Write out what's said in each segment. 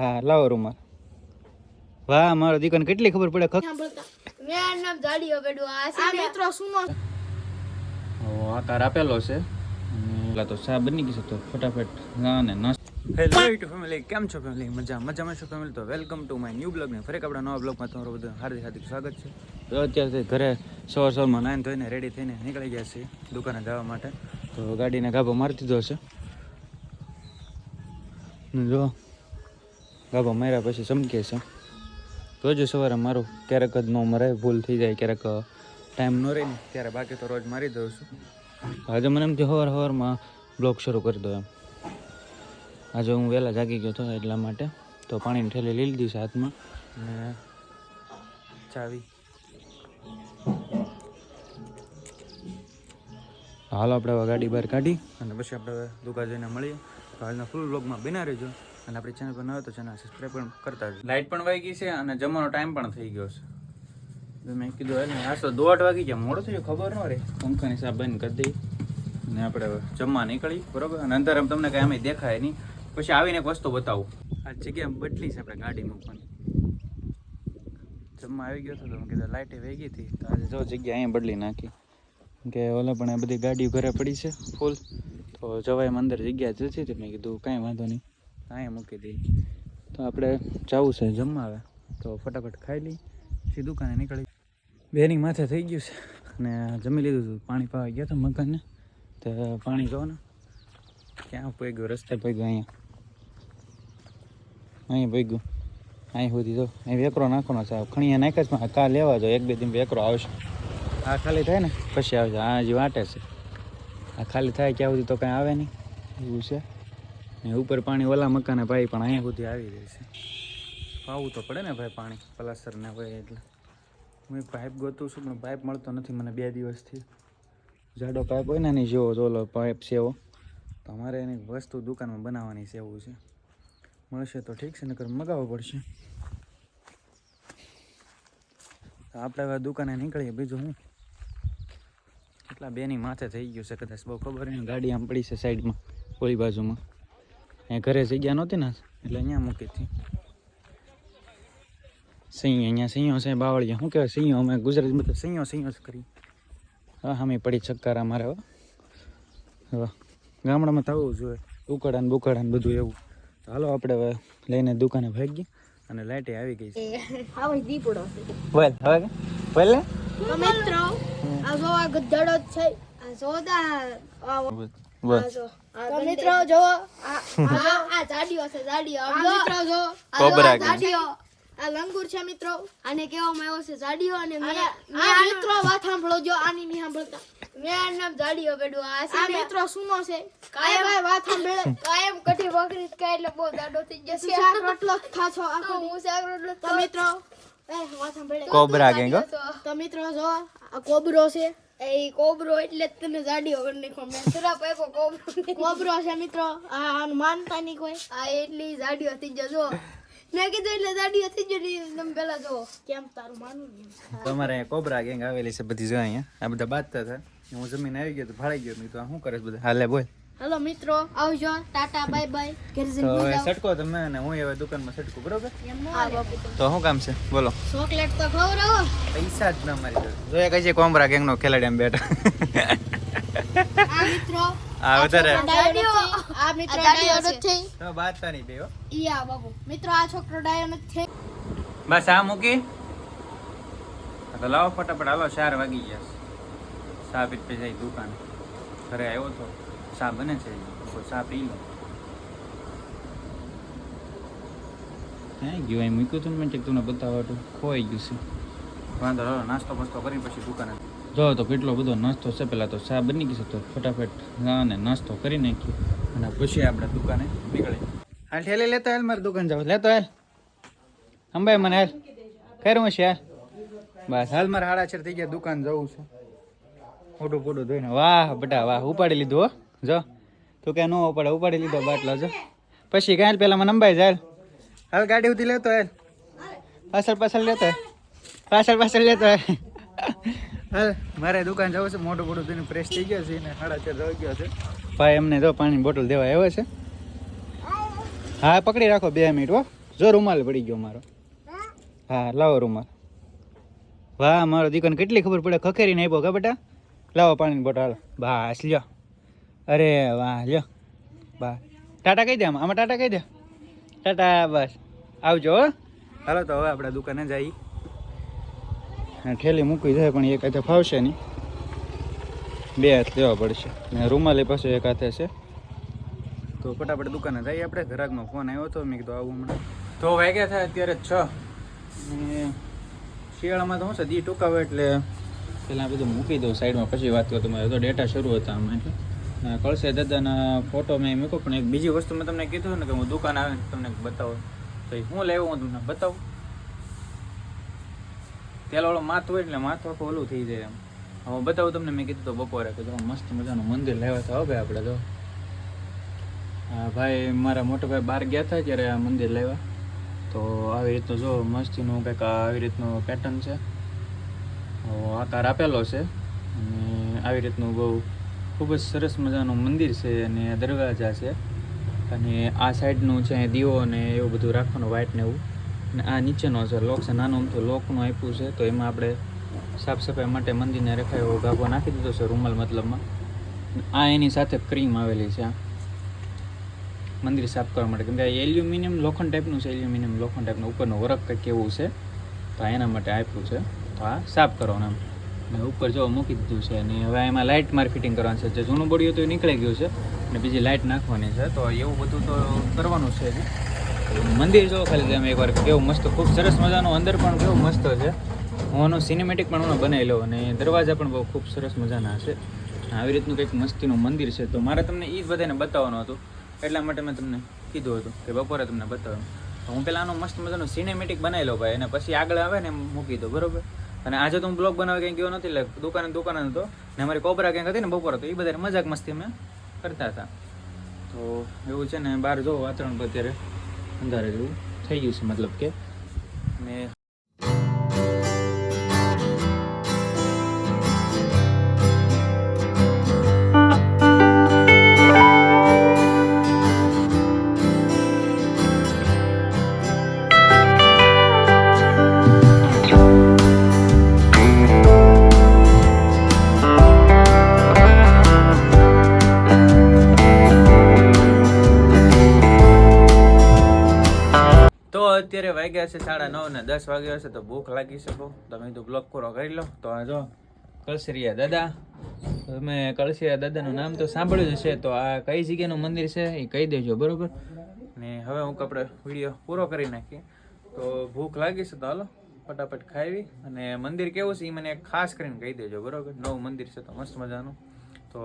હા લાવો રૂમાલ. વાહ મારો દીકરાને કેટલી ખબર પડે ખક મેં નામ જાડીઓ પેડું આ છે મિત્રો શું આકાર આપેલો છે. પેલા તો ચા બની ગઈ છે તો ફટાફટ ના ને નાસ્તો હેલો યુટ્યુબ ફેમિલી કેમ છો ફેમિલી મજા મજામાં છો ફેમિલી તો welcome to my new blog ને ફરી એક આપણા નવા બ્લોગમાં તમારું બધું હાર્દિક હાર્દિક સ્વાગત છે. તો અત્યારે ઘરે સવાર સવારમાં નાઈન ધોઈને રેડી થઈને નીકળી ગયા છે દુકાને જવા માટે. તો ગાડીને ગાભો મારી દીધો છે. જો ગાભો માર્યા પછી ચમકે છે. રોજ સવારે મારું ક્યારેક જ ન મરે, ભૂલ થઈ જાય, ક્યારેક ટાઈમ ન રહે ને, ત્યારે બાકી તો રોજ મારી દઉં છું. આજે મને એમ હવાર સવારમાં બ્લોગ શરૂ કરી દો એમ. આજે હું વહેલા જાગી ગયો હતો એટલા માટે. તો પાણીની ઠેલી લઈ લીધી છે હાથમાં. અને ચાવી. હાલો, આપણે હવે ગાડી બહાર કાઢી અને પછી આપણે દુકાન જઈને મળીએ. તો આજના ફૂલ બ્લોગમાં બિના રહેજો. અને આપણી ચેનલ પર ન હોય તો ચેનલ સબસ્ક્રાઈબ પણ કરતા રહેજો. લાઇટ પણ વાગી ગઈ છે અને જમવાનો ટાઈમ પણ થઈ ગયો છે. મેં કીધું ને આજ તો દોઢ વાગી ગયા, મોડું થયું, ખબર ન રહે પંખાની સાહેબ બંધ કરી દઈ અને આપણે જમવા નીકળી, બરોબર? અને અંદર તમને કાંઈ અમે દેખાય નહીં. પછી આવીને એક વસ્તુ બતાવું. આ જગ્યા બદલી છે આપણે ગાડી મૂકવાની. જમવા આવી ગયો હતો તો મેં કીધું લાઇટે વહી ગઈ હતી. તો આજે જો જગ્યા અહીંયા બદલી નાખી. કે ઓલા પણ આ બધી ગાડીઓ ઘરે પડી છે ફૂલ તો જવાય અંદર જગ્યા જતી હતી. મેં કીધું, કાંઈ વાંધો નહીં. અહીંયા મૂકી દઈ તો આપણે જવું છે જમવા આવે તો ફટાફટ ખાઈ લઈ પછી દુકાને નીકળી બેની માથે થઈ ગયું છે અને જમી લીધું હતું પાણી પાવા ગયા હતા મકાનને તો પાણી જો ને ક્યાં ગયું રસ્તે પગ્યું અહીંયા. અહીંયા ગયું અહીં સુધી તો અહીં વેકરો નાખવાનો છે. ખણીયા નાખ્યા છે કા લેવા જો. એક બે દિન વેકરો આવશે. આ ખાલી થાય ને, પછી આવશે. આ હજી વાટે છે. આ ખાલી થાય, ક્યાં સુધી તો કાંઈ આવે નહીં. એવું છે. ને ઉપર પાણી ઓલા મકાને ભાઈ પણ અહીંયા સુધી આવી જાય છે. પાવું તો પડે ને ભાઈ પાણી પ્લાસ્ટર ને હોય એટલે. હું પાઇપ ગોતું છું, પણ પાઇપ મળતો નથી મને બે દિવસથી. જાડો પાઇપ હોય ને એની જેવો જોલો પાઇપ એવો. તો અમારે એની વસ્તુ દુકાનમાં બનાવવાની એવું છે. મળશે તો ઠીક છે, નકર મગાવવો પડશે. આપણે હવે દુકાને નીકળીએ, બીજું હું? એટલા બેની માથે થઈ ગયું છે કદાચ, બહુ ખબર નહીં, ગાડી આમ પડી છે સાઈડમાં, ઓલી બાજુમાં. અહીંયા ઘરે જગ્યા નહોતી ને? એટલે અહીંયા મૂકી હતી. સિંહ અહીંયા સિંહો છે બાવળિયા. શું કહેવાય? સિંહો અમે ગુજરાતીમાં તો સિંહો સિંહો જ કરી હા હામી પડી ચક્કર મારે હવે ગામડામાં થવું જોઈએ ઉકળા ને બુકળા ને બધું એવું. તો હાલો આપણે હવે લઈને દુકાને ભાગી અને લાઇટે આવી ગઈ છે. હવે દીપડો બોલ હવે બોલ તો મિત્રો આ જો આ ગધડો છે. આ જો દા આ બોલ તો મિત્રો જો આ આ આ જાડીઓ છે જાડીઓ. મિત્રો જો. કોબરા જાડીઓ. આ લંગુર છે મિત્રો. આને કહેવામાં આવ્યો છે જાડીઓ અને આ મિત્રો વાત સાંભળો જો આની નહીં સાંભળતા. મેં નામ જાડીઓ પેડું આ છે મિત્રો સુનો છે. કાયમ આ વાત સાંભળે. કાયમ કઠી બકરી કાય એટલે બહુ જાડો થઈ રોટલો આખો હું શાક રોટલો તો મિત્રો એ વાત સાંભળે. Cobra gang. તો મિત્રો જો આ કોબરો છે. એ કોબરો એટલે જ તને જાડીઓ વગર નાખો મેં તરા પેકો કોબરો. કોબરો છે મિત્રો. આ આનું માનતા નહીં કોઈ. આ એટલી જાડીઓ હતી જજો મેં કીધું એટલે જાડીઓ થઈ જજો તમે પેલા જો કેમ તારું માનું તમારે અહીંયા કોબરા ગેંગ આવેલી છે બધી જો અહીંયા. આ બધા બાજતા હતા. હું જમીન આવી ગયો તો ભાડાઈ ગયો. મેં તો શું કરે બધા? હાલે બોલ. હેલો મિત્રો આવજો ટાટા બાય બાય. તો. સટકો તમે અને હું હવે દુકાનમાં સટકું બરોબર? ન. તો. શું કામ છે? બોલો. ચોકલેટ તો ખવડાવો. પૈસા જ ના મારી જોડે. જોયા કઈ છે કોમરા ગેંગ નો ખેલાડી એમ બેઠા. આ મિત્રો. આ વધારે. આ મિત્રો ડાયો નથી. તો વાત તારી બે હો. ઈ આ બાબુ મિત્રો આ છોકરો ડાયો નથી. બસ આ મૂકી. તો લાવો ફટાફટ. હાલો ચાર વાગી ગયા સાબિત પૈસા પીટ પી જાય દુકાન. ઘરે આવ્યો તો. ચા બને છે ચા પી લો. હે ગયું? અહીં મૂક્યું હતું મેં તમને બતાવવા તો ખોવાઈ ગયું છે. વાંધો હાલો નાસ્તો બસ્તો કરી પછી દુકાને. જો તો કેટલો બધો નાસ્તો છે પેલા તો ચા બની ગઈ છે તો ફટાફટ ના ને નાસ્તો કરી નાખ્યો. અને પછી આપણે દુકાને નીકળી હાલ ઠેલી લેતો હાલ મારી દુકાન જાવ લેતો હાલ. અંબાઈ મને હાલ. કર્યું છે હાલ. બસ હાલ મારે હાડા છેર થઈ ગયા દુકાન જવું છે. ફોટું ફોટું ધોઈને. વાહ બટા વાહ ઉપાડી લીધું હો. જો, તું ક્યાં ન ઉપાડે ઉપાડી લીધો બાટલો, જો. પછી કાંઈ પેલા મને અંબાઈ જાય. હાલ, ગાડી ઉધી લેતો હે પાછળ પાછળ લેતો. પાછળ પાછળ લેતો હાલ. મારે દુકાન જવું છે મોટું મોટું તેને પ્રેસ થઈ ગયો છે ને હાડા ચાર ગયો છે. ભાઈ, એમને જો પાણીની બોટલ દેવા આવ્યો છે. હા, પકડી રાખો બે મિનિટ, હો. જો રૂમાલ પડી ગયો મારો. હા, લાવો રૂમાલ. વાહ, મારો દીકરાને કેટલી ખબર પડે, ખખેરીને આપ્યો કે બેટા? લાવો પાણીની બોટલ. બસ, લ્યો. અરે વાહ લ્યો. બા. ટાટા કહી દે આમાં. આમાં ટાટા કહી દે. ટાટા બસ. આવજો હો. હાલો તો હવે આપણે દુકાને જઈએ. ઠેલી મૂકી જાય પણ એક હાથે ફાવશે નહીં. બે હાથ લેવા પડશે. ને રૂમાલી પાસે એક હાથે છે. તો ફટાફટ દુકાને જઈએ આપણે. ઘરાકનો ફોન આવ્યો હતો મેં કીધું આવું હમણાં. તો વાગ્યા થાય અત્યારે છ. શિયાળામાં તો હું છે દી ટૂંકાવે એટલે પહેલાં બધું મૂકી દઉં. સાઈડમાં પછી વાત કરું. તમારે તો ડેટા શરૂ હતા આમાં એટલે. કળશે દાદાના ફોટો મેં મૂક્યો, પણ એક બીજી વસ્તુ મેં તમને કીધું ને કે હું દુકાન આવે ને તમને બતાવો. તો એ હું લેવું, હું તમને બતાવું. તેલવાળો માથું હોય એટલે માથું આખું ઓલું થઈ જાય એમ. હવે બતાવું તમને, મેં કીધું તો બપોરે કે મસ્ત મજાનું મંદિર લેવા તો હવે આપણે તો. ભાઈ, મારા મોટા ભાઈ બહાર ગયા હતા ત્યારે આ મંદિર લાવ્યા તો આવી રીતનું જો મસ્તીનું કંઈક આવી રીતનું પેટર્ન છે. આકાર આપેલો છે. અને આવી રીતનું બહુ ખૂબ જ સરસ મજાનું મંદિર છે અને દરવાજા છે. અને આ સાઈડનું છે દીવો અને એવું બધું રાખવાનું વ્હાઈટ ને એવું. અને આ નીચેનો છે લોક છે, નાનું અમથું લોકનું આપ્યું છે. તો એમાં આપણે સાફ સફાઈ માટે મંદિરને રખાય એવો ગાભો નાખી દીધો છે રૂમાલ મતલબમાં. આ એની સાથે ક્રીમ આવેલી છે. આ મંદિર સાફ કરવા માટે. કેમ કે એલ્યુમિનિયમ લોખંડ ટાઈપનું છે, એલ્યુમિનિયમ લોખંડ ટાઈપનું ઉપરનું વરખ કંઈક એવું છે. તો એના માટે આપ્યું છે. તો આ સાફ કરવાનું ઉપર જો મૂકી દીધું છે અને હવે એમાં લાઇટ માર્કેટિંગ કરવાનું છે. જે જૂનું બોડ્યું હતું એ નીકળી ગયું છે અને બીજી લાઇટ નાખવાની છે. તો એવું બધું તો કરવાનું છે. મંદિર જો ખાલી તમે એકવાર. કેવું મસ્ત, ખૂબ સરસ મજાનું અંદર પણ કેવું મસ્ત છે. હું આનો સિનેમેટિક પણ હું બનાવી લઉં અને દરવાજા પણ બહુ ખૂબ સરસ મજાના છે. આવી રીતનું કંઈક મસ્તીનું મંદિર છે. તો મારે તમને એ જ બધાને બતાવવાનું હતું. એટલા માટે મેં તમને કીધું હતું કે બપોરે તમને બતાવ્યું તો હું પહેલાં આનો મસ્ત મજાનું સિનેમેટિક બનાવી લઉં ભાઈ. અને પછી આગળ આવે ને મૂકી દો બરોબર? અને આજે તો હું બ્લોગ બનાવવા કંઈ ગયો નથી એટલે દુકાને દુકાન હતો ને અમારી કોબરા ક્યાંક હતી ને બપોર, તો એ બધા મજાક મસ્તી અમે કરતા હતા. તો એવું છે ને, બહાર જો વાતાવરણ અત્યારે અંધારે જેવું થઈ ગયું છે, મતલબ કે. ને છે સાડા નવ ને દસ વાગ્યા હશે તો ભૂખ લાગી શકો તમે તો બ્લોક પૂરો કરી લો. તો આ જો કળસરિયા દાદા. તમે કળસરિયા દાદાનું નામ તો સાંભળ્યું જ હશે. તો આ કઈ જગ્યાનું મંદિર છે એ કહી દેજો, બરોબર? ને હવે હું આપણે વીડિયો પૂરો કરી નાખીએ. તો ભૂખ લાગી છે તો હાલો, ફટાફટ ખાવી અને મંદિર કેવું છે એ મને ખાસ કરીને કહી દેજો, બરોબર? નવું મંદિર છે તો મસ્ત મજાનું. તો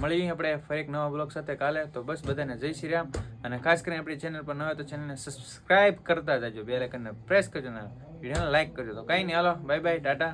મળી આપણે ફરી એક નવા બ્લોગ સાથે કાલે. તો બસ બધાને જય શ્રી રામ. અને ખાસ કરીને આપણી ચેનલ પર ન હોય તો ચેનલને સબસ્ક્રાઇબ કરતા જજો. બે લાઇકનને પ્રેસ કરજો ને વિડીયોને લાઇક કરજો. તો કંઈ નહીં. હાલો બાય બાય ટાટા.